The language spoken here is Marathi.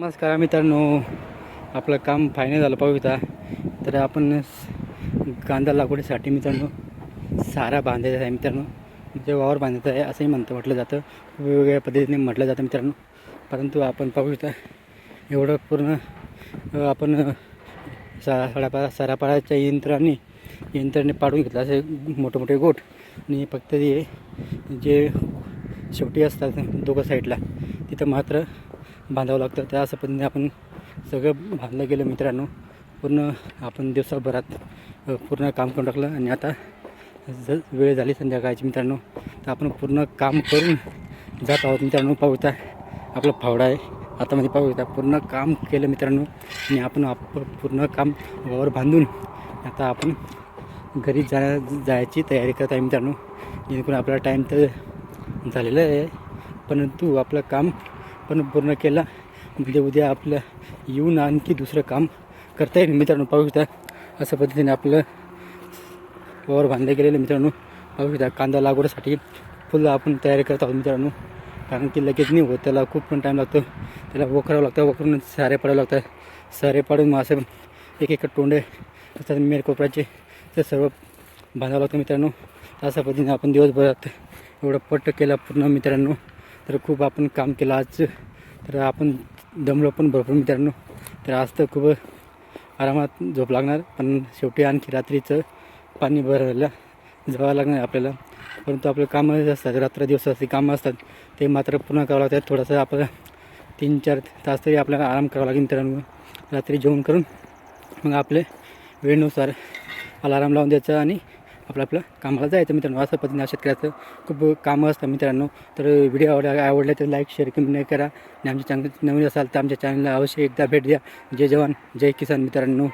नमस्कार मित्रांनो. आपलं काम फायनल झालं पाहूया तर आपण कांदा लागवडीसाठी मित्रांनो सारा बांधायचा आहे मित्रांनो. जे वावर बांधायचं आहे असंही म्हणतं म्हटलं जातं. वेगवेगळ्या पद्धतीने म्हटलं जातं मित्रांनो. परंतु आपण पाहूया एवढं पूर्ण आपण सा साडापाडा सारापाडाच्या यंत्राने यंत्राने पाडून घेतलं असे मोठे मोठे गोठ. आणि फक्त ते जे शेवटी असतात दोघं साईडला तिथं मात्र बांधावं लागतं. त्या असं पद्धतीने आपण सगळं बांधलं गेलं मित्रांनो. पूर्ण आपण दिवसाभरात पूर्ण काम करून टाकलं आणि आता ज वेळ झाली संध्याकाळची मित्रांनो. तर आपण पूर्ण काम करून जात आहोत मित्रांनो. पाहूता आपला फावडा आहे. हातामध्ये पाहूया पूर्ण काम केलं मित्रांनो. आणि आपण आप पूर्ण काम वावर बांधून आता आपण घरी जा जायची तयारी करत आहे मित्रांनो. जेणेकरून आपला टाईम तर झालेला आहे. परंतु आपलं काम पण पूर्ण केला. म्हणजे उद्या आपलं येऊन आणखी दुसरं काम करता येईल. मित्रांनो पाहू शकता अशा पद्धतीने आपलं वावर बांधले गेलेलं मित्रांनो. पाहू शकता कांदा लागवडीसाठी फुल आपण तयारी करत आहोत मित्रांनो. कारण की लगेच नाही होत त्याला खूप पण टाईम लागतो. त्याला वखरावं लागतं वखरून सारे पाडावं लागतं सारे पाडून मग असं एक एक तोंडे असतात मेर कोपऱ्याचे. ते सर्व बांधावं लागतं मित्रांनो. अशा पद्धतीने आपण दिवसभरात एवढं पट्ट केला पूर्ण मित्रांनो. तर खूप आपण काम केलं आज. तर आपण दमलो पण भरपूर मित्रांनो. तर आज तर खूप आरामात झोप लागणार पण शेवटी आणखी रात्रीचं पाणी भरायला जावं लागणार आपल्याला. परंतु आपलं कामं जे असतात रात्र दिवस कामं असतात. ते मात्र पूर्ण करावं लागतात थोडंसं आपल्याला तीन चार तास तरी आपल्याला आराम करावा लागेल मित्रांनो. रात्री जेवण करून मग आपले वेळेनुसार अलाराम लावून द्यायचा आणि आपलं आपलं कामाला जायचं मित्रांनो असं पद्धतीने शेतकऱ्याचं खूप कामं असतं मित्रांनो. तर व्हिडिओ आवडला आवडला तर लाईक शेअर कमेंट करा. आणि आमच्या चॅनल नवीन असाल तर आमच्या चॅनलला अवश्य एकदा भेट द्या. जय जवान जय किसान मित्रांनो.